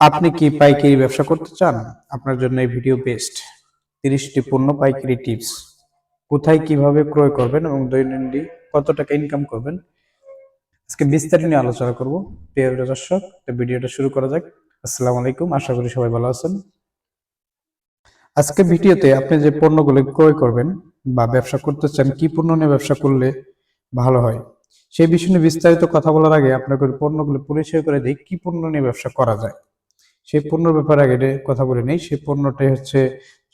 আপনি কি পাইকারি ব্যবসা করতে চান? আপনার জন্য এই ভিডিও বেস্ট তিরিশটি পণ্য পাইকারি টিপস কোথায় কীভাবে ক্রয় করবেন এবং দৈনন্দিন কত টাকা ইনকাম করবেন? আজকে বিস্তারিত নিয়ে আলোচনা করব। প্রিয় দর্শক, তো ভিডিওটা শুরু করা যাক। আসসালামু আলাইকুম, আশা করি সবাই ভালো আছেন। আজকে ভিডিওতে আপনি যে পণ্যগুলো ক্রয় করবেন বা ব্যবসা করতে চান, কি পণ্য নিয়ে ব্যবসা করলে ভালো হয়, সেই বিষয়ে বিস্তারিত কথা বলার আগে আপনাকে পণ্যগুলো পরিচয় করে দিই, কি পণ্য নিয়ে ব্যবসা করা যায়। সেই পণ্যের ব্যাপারে আগে কথা বলে নেই। সেই পণ্যটাই হচ্ছে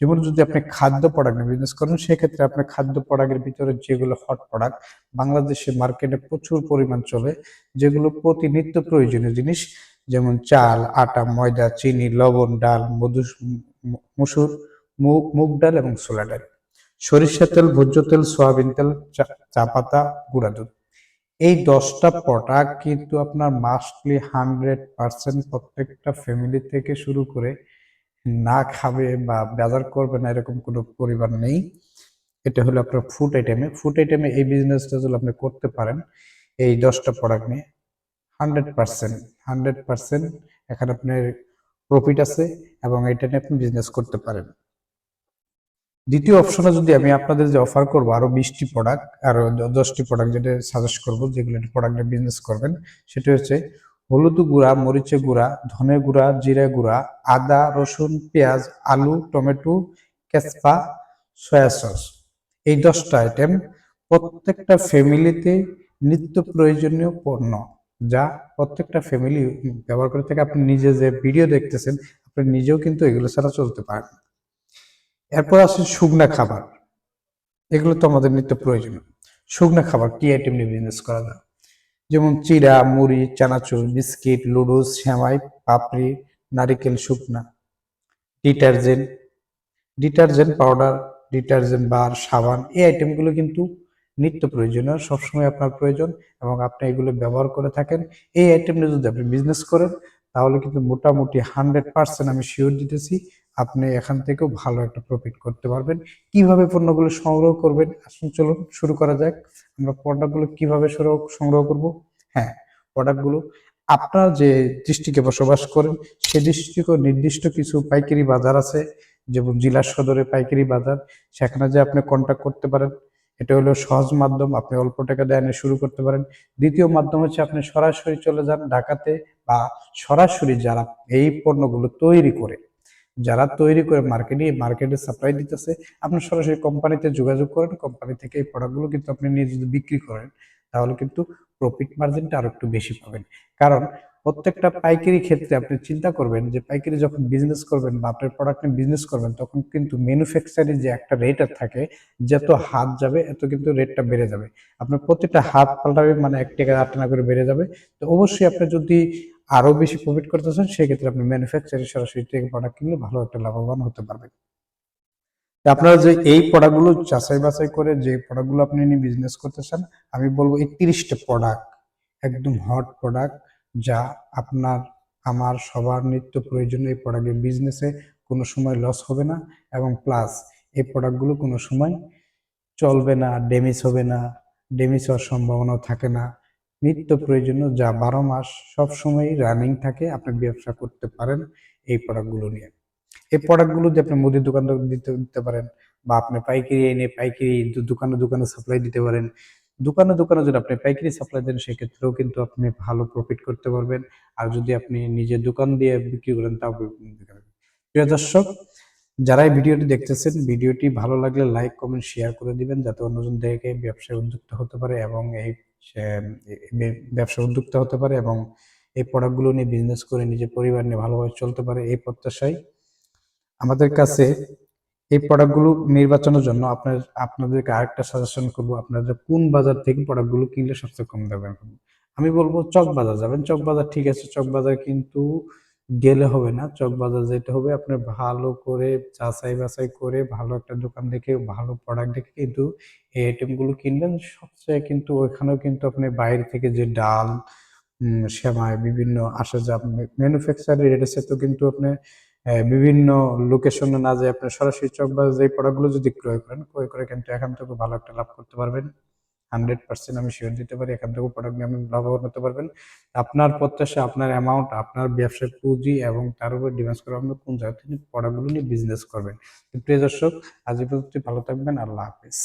যেমন যদি আপনি খাদ্য প্রোডাক্ট বিজনেস করেন সেক্ষেত্রে আপনার খাদ্য প্রোডাক্টের ভিতরে যেগুলো হট প্রোডাক্ট বাংলাদেশে মার্কেটে প্রচুর পরিমাণ চলে যেগুলো প্রতি নিত্য প্রয়োজনীয় জিনিস যেমন চাল আটা ময়দা চিনি লবণ ডাল মধু মুসুর মুগ মুগ ডাল এবং ছোলা ডাল। সরিষা তেল ভোজ্য তেল সয়াবিন তেল চা- চা পাতা গুঁড়া দুধ। এই দশটা প্রোডাক্ট কিন্তু আপনার মাস্টলি হান্ড্রেড পার্সেন্ট প্রত্যেকটা ফ্যামিলি থেকে শুরু করে না খাবে বা বাজার করবে না এরকম কোনো পরিবার নেই। এটা হলো আপনার ফুড আইটেমে ফুড আইটেমে এই বিজনেসটা যদি আপনি করতে পারেন, এই দশটা প্রোডাক্ট নিয়ে হান্ড্রেড পার্সেন্ট হান্ড্রেড পার্সেন্ট এখানে আপনার প্রফিট আছে এবং এটা নিয়ে আপনি বিজনেস করতে পারেন। দ্বিতীয় অপশনে যদি আমি আপনাদের যে অফার করব, আরও বিশটি প্রোডাক্ট আরও দশটি প্রোডাক্ট যেটা সাজেস্ট করব, যেগুলো প্রোডাক্টে বিজনেস করবেন, সেটা হচ্ছে হলুদ গুঁড়া মরিচের গুঁড়া, ধনে গুঁড়া, জিরা গুঁড়া, আদা, রসুন, পেঁয়াজ, আলু, টমেটো কেসপা সয়া সস। এই দশটা আইটেম প্রত্যেকটা ফ্যামিলিতে নিত্য প্রয়োজনীয় পণ্য, যা প্রত্যেকটা ফ্যামিলি ব্যবহার করে থাকে। আপনি নিজে যে ভিডিও দেখতেছেন, আপনি নিজেও কিন্তু এগুলো ছাড়া চলতে পারেন এরপর আছে শুকনা খাবার। এগুলো তো আমাদের নিত্য প্রয়োজনীয়। শুকনা খাবার কি আইটেম নিয়ে বিজনেস করা যায়? যেমন চিড়া, মুড়ি, চানাচুর, বিস্কিট লুডুস শ্যামাই পাপড়ি, নারিকেল শুকনা, detergent. Detergent powder, detergent bar, সাবান, এই আইটেমগুলো কিন্তু নিত্য প্রয়োজনীয়, সবসময় আপনার প্রয়োজন এবং আপনি এগুলো ব্যবহার করে থাকেন। এই আইটেম নিয়ে যদি আপনি বিজনেস করেন, তাহলে কিন্তু মোটামুটি হান্ড্রেড পার্সেন্ট আমি শিওর দিতেছি আপনি এখান থেকেও ভালো একটা প্রফিট করতে পারবেন। কীভাবে পণ্যগুলো সংগ্রহ করবেন? আসুন চলুন, শুরু করা যাক। আমরা প্রোডাক্টগুলো কীভাবে সংগ্রহ- করব? হ্যাঁ প্রোডাক্টগুলো আপনার যে দৃষ্টিকে বসবাস করেন, সে ডিস্ট্রিক্টে নির্দিষ্ট কিছু পাইকারি বাজার আছে, যেমন জেলা সদরে পাইকারি বাজার। সেখানে যে আপনি কন্ট্যাক্ট করতে পারেন, এটা হলো সহজ মাধ্যম। আপনি অল্প টাকা দেয় শুরু করতে পারেন। দ্বিতীয় মাধ্যম হচ্ছে আপনি সরাসরি চলে যান ঢাকাতে বা সরাসরি যারা এই পণ্যগুলো তৈরি করে। যারা তৈরি করে মার্কেটে মার্কেটে সাপ্লাই দিতেছে আপনি সরাসরি কোম্পানিতে যোগাযোগ করেন কোম্পানি থেকে এই প্রোডাক্টগুলো কিন্তু আপনি নিয়ে যদি বিক্রি করেন, তাহলে কিন্তু প্রফিট মার্জিনটা আরও একটু বেশি পাবেন। কারণ প্রত্যেকটা পাইকারি ক্ষেত্রে আপনি চিন্তা করবেন যে, পাইকারি যখন বিজনেস করবেন বা আপনার প্রোডাক্ট নিয়ে বিজনেস করবেন, তখন কিন্তু ম্যানুফ্যাকচারের যে একটা রেট থাকে, যত হাত যাবে, এত কিন্তু রেটটা বেড়ে যাবে। আপনার প্রত্যেকটা হাত পাল্টাবে মানে এক টাকা আট টাকা করে বেড়ে যাবে। তো অবশ্যই আপনি যদি আরও বেশি প্রফিট করতে চান সেক্ষেত্রে আপনি ম্যানুফ্যাকচারের সরাসরি থেকে প্রোডাক্ট কিনলে ভালো একটা লাভবান হতে পারবেন। আপনারা যে এই প্রোডাক্টগুলো যাচাই বাছাই করে যে প্রোডাক্টগুলো আপনি নিয়ে বিজনেস করতে চান আমি বলব এই তিরিশটা প্রোডাক্ট একদম হট প্রোডাক্ট যা আপনার, আমার সবার নিত্য প্রয়োজনীয় এই প্রোডাক্টের বিজনেসে কোনো সময় লস হবে না এবং প্লাস এই প্রোডাক্টগুলো কোনো সময় চলবে না ড্যামেজ হবে না ড্যামেজ হওয়ার সম্ভাবনাও থাকে না। নিত্য প্রয়োজনীয় যা বারো মাস সব সময় রানিং থাকে, আপনি ব্যবসা করতে পারেন এই প্রোডাক্টগুলো নিয়ে। এই প্রোডাক্টগুলো দিয়ে আপনি মুদির দোকান দিতে দিতে পারেন বা আপনি পাইকারি এনে পাইকারি দোকানে দোকানে সাপ্লাই দিতে পারেন। দোকানে দোকানে যদি আপনি পাইকারি সাপ্লাই দেন, সেক্ষেত্রেও কিন্তু আপনি ভালো প্রফিট করতে পারবেন। আর যদি আপনি নিজের দোকান দিয়ে বিক্রি করেন, তাও প্রিয় দর্শক যারা এই ভিডিওটি দেখতেছেন, ভিডিওটি ভালো লাগলে লাইক, কমেন্ট, শেয়ার করে দিবেন যাতে অন্যজন দেখে ব্যবসায় উদ্যুক্ত হতে পারে এবং এই ব্যবসা উদ্যুক্ত হতে পারে এবং এই প্রোডাক্টগুলো নিয়ে বিজনেস করে নিজের পরিবার নিয়ে ভালোভাবে চলতে পারে এই প্রত্যাশায়। আমাদের কাছে এই প্রোডাক্টগুলো নির্বাচনের জন্য আপনার, আপনাদেরকে আরেকটা সাজেশন করব, আপনারা কোন বাজার থেকে প্রোডাক্টগুলো কিনলে সবচেয়ে কম দামে আমি বলব চক বাজার যাবেন চক বাজার ঠিক আছে চক বাজার কিন্তু গেলে হবে না, চক বাজার যেতে হবে। আপনার ভালো করে যাচাই বাছাই করে ভালো একটা দোকান দেখে, ভালো প্রোডাক্ট দেখে কিন্তু এই আইটেমগুলো কিনবেন সবচেয়ে কিন্তু ওইখানেও কিন্তু আপনি বাইরে থেকে যে ডাল সেমাই বিভিন্ন আসা যা ম্যানুফ্যাকচারের রেটের সাথে কিন্তু আপনি বিভিন্ন লোকেশনে না যে আপনি সরাসরি চক বাজার যে প্রোডাক্টগুলো যদি ক্রয় করেন, ক্রয় করে কিন্তু এখান থেকে ভালো একটা লাভ করতে পারবেন। হান্ড্রেড পার্সেন্ট আমি শিওর দিতে পারি, এখান থেকে প্রোডাক্ট নিয়ে আপনি লাভবান হতে পারবেন। আপনার প্রত্যাশা, আপনার অ্যামাউন্ট আপনার ব্যবসার পুঁজি এবং তার উপর ডিমান্ড করে আপনি কোন জায়গা থেকে প্রোডাক্টগুলো নিয়ে বিজনেস করবেন। প্রিয় দর্শক, আজ পর্যন্ত ভালো থাকবেন, আল্লাহ হাফিজ।